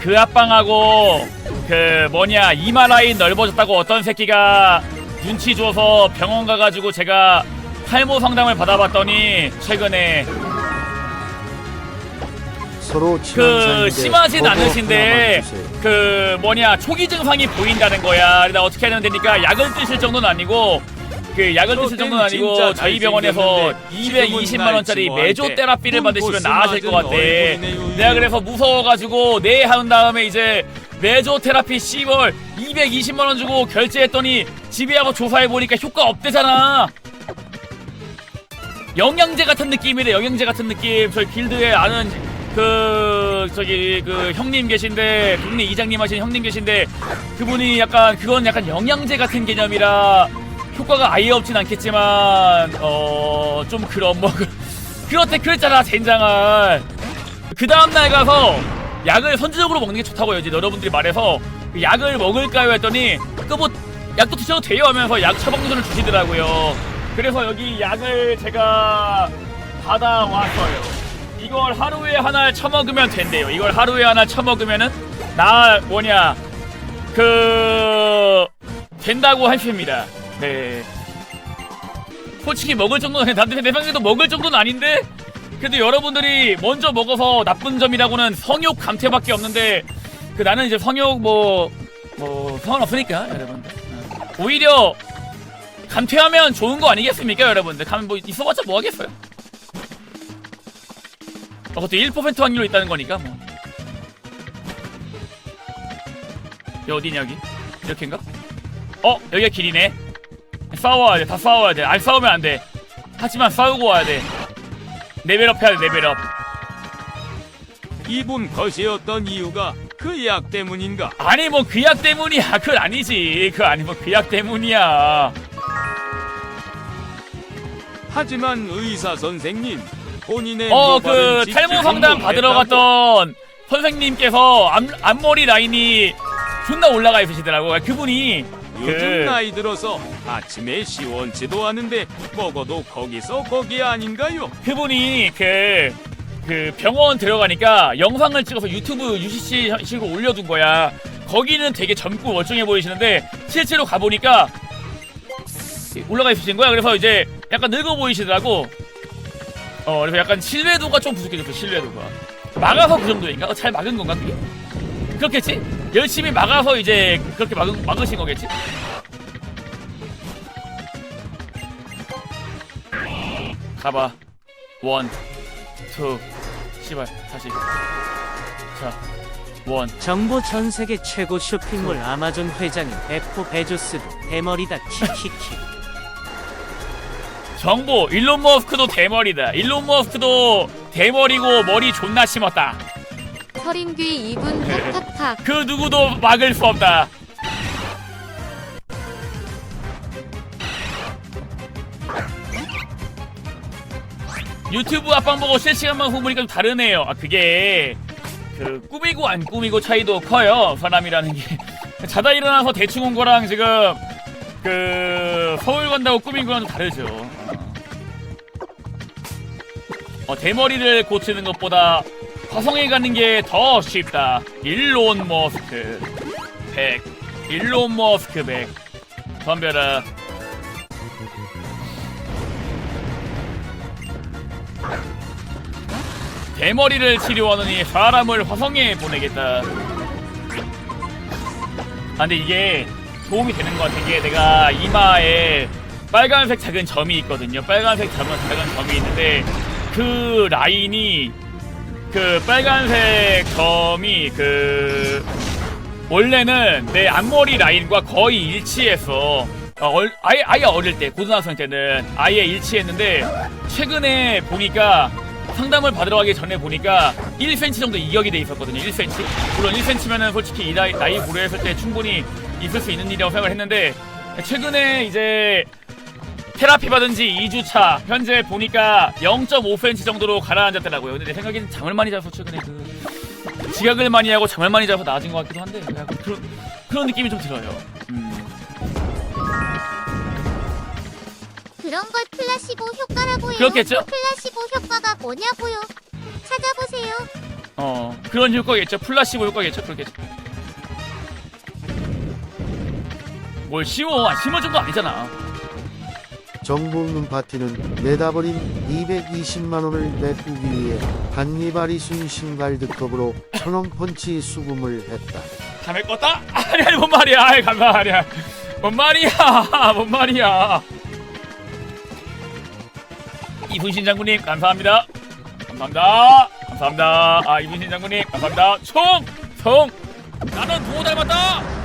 그 앞방하고 그 뭐냐 이마 라인 넓어졌다고 어떤 새끼가 눈치 줘서 병원 가가지고 제가 탈모 상담을 받아봤더니 최근에 서로 그 심하진 않으신데. 그 뭐냐 초기 증상이 보인다는 거야. 그래서 어떻게 하면 되니까 약을 드실 정도는 아니고 그 약을 드실 정도는 아니고 저희 병원에서 잘생겼는데 220만 원짜리 메조 나한테 테라피를 받으시면 나아질 것 같아. 내가. 그래서 무서워가지고 네 하는 다음에 이제 메조 테라피 10월 220만 원 주고 결제했더니 집에 와서 조사해 보니까 효과 없대잖아. 영양제 같은 느낌이래 영양제 같은 느낌 저희 길드에 아는 그 저기 그 형님 계신데 동네 이장님 하신 형님 계신데 그분이 약간 그건 약간 영양제 같은 개념이라 효과가 아예 없진 않겠지만 어 좀 그런 뭐 그- 그렇대 그랬잖아 젠장을. 그 다음날 가서 약을 선제적으로 먹는 게 좋다고 이제 여러분들이 말해서. 그 약을 먹을까요 했더니 그 뭐 약도 드셔도 돼요 하면서 약 처방전을 주시더라고요. 그래서 여기 약을 제가 받아왔어요. 이걸 하루에 하나 처먹으면 된대요. 이걸 하루에 하나 처먹으면은 나 뭐냐 그 된다고 하십니다 네. 솔직히 먹을 정도는 난내 생각에도 먹을 정도는 아닌데 그래도 여러분들이 먼저 먹어서 나쁜 점이라고는 성욕 감퇴밖에 없는데 그 나는 이제 성욕 뭐뭐 상관없으니까 여러분들. 어. 오히려 감퇴하면 좋은 거 아니겠습니까 여러분들? 가면 뭐 있어봤자 뭐 하겠어요? 어, 그것도 1% 확률로 있다는 거니까 뭐. 여기 어디냐 여기? 이렇게인가? 어 여기가 길이네 싸워야 돼다 싸워야 돼안 싸우면 안돼. 하지만 싸우고 와야 돼. 레벨업 해야 돼 레벨업. 이분 것이었던 이유가 그 약 때문인가? 아니 뭐 그 약 때문이야. 그건 아니지. 그거 아니 뭐 그 약 때문이야. 하지만 의사 선생님 본인의 어 모발은 그 직접 탈모 상담 받으러. 갔던 선생님께서 앞, 앞머리 라인이 존나 올라가 있으시더라고 그분이 요즘 그- 나이 들어서 아침에 시원치도 않은데 먹어도 거기서 거기 아닌가요? 그분이 그, 그 병원 들어가니까 영상을 찍어서 유튜브 UCC식으로 올려둔 거야. 거기는 되게 젊고 멀쩡해 보이시는데 실제로 가보니까 올라가 있으신 거야. 그래서 이제 약간 늙어 보이시더라고. 어, 그래서 약간 신뢰도가 좀 부족해졌어, 신뢰도가. 막아서 그 정도인가? 어, 잘 막은 건가, 그게? 그렇겠지? 열심히 막아서 이제 그렇게 막은, 막으신 거겠지? 가봐. 원, 투, 씨발, 다시. 자, 원. 정보 전 세계 최고 쇼핑몰 아마존 회장인 F 베조스도 대머리다 키키키 정보, 일론 머스크도 대머리다. 일론 머스크도 대머리고 머리 존나 심었다. 서린귀 2분 탁탁탁 그 누구도 막을 수 없다. 유튜브 앞방 보고 실시간 방송 보니까 좀 다르네요. 아 그게 그 꾸미고 안 꾸미고 차이도 커요. 사람이라는 게 자다 일어나서 대충 온 거랑 지금 그 서울 간다고 꾸민 거랑 좀 다르죠. 어, 대머리를 고치는 것보다 화성에 가는 게 더 쉽다. 일론 머스크 100 일론 머스크 100 덤벼라 대머리를 치료하느니 사람을 화성에 보내겠다. 아 근데 이게 도움이 되는 것 같은 게 내가 이마에 빨간색 작은 점이 있거든요. 빨간색 작은 작은 점이 있는데 그 라인이 그 빨간색 점이 그 원래는 내 앞머리 라인과 거의 일치했어. 어, 얼- 아예 아예 어릴 때 고등학생 때는 아예 일치했는데 최근에 보니까 상담을 받으러 가기 전에 보니까 1cm 정도 이격이 돼 있었거든요. 1cm. 물론 1cm면은 솔직히 이 나이, 나이 고려했을 때 충분히 있을 수 있는 일이라고 생각을 했는데 최근에 이제 테라피 받은 지 2주차 현재 보니까 0.5cm 정도로 가라앉았더라고요. 근데 내 생각에는 잠을 많이 자서 최근에 그 지각을 많이 하고 잠을 많이 자서 나아진 것 같기도 한데 약간 그런 그런 느낌이 좀 들어요. 음. 그런 걸 플라시보 효과라고 해요. 그렇겠죠? 플라시보 효과가 뭐냐고요. 찾아보세요. 어 그런 효과겠죠 플라시보 효과겠죠 그렇겠죠 뭘 심어 안 심을 정도 아니잖아 정보 없는 파티는 내다버린 220만 원을 메꾸기 위해 한니발이 순신갈드컵으로 천원 펀치 수금을 했다. 감을 껐다? 아니 아니 뭔 말이야? 아이 간 말이야 뭔 말이야? 뭔 말이야? 이분신 장군님 감사합니다. 감사합니다. 감사합니다. 아 이분신 장군님 감사합니다. 총총! 나는 두호 닮았다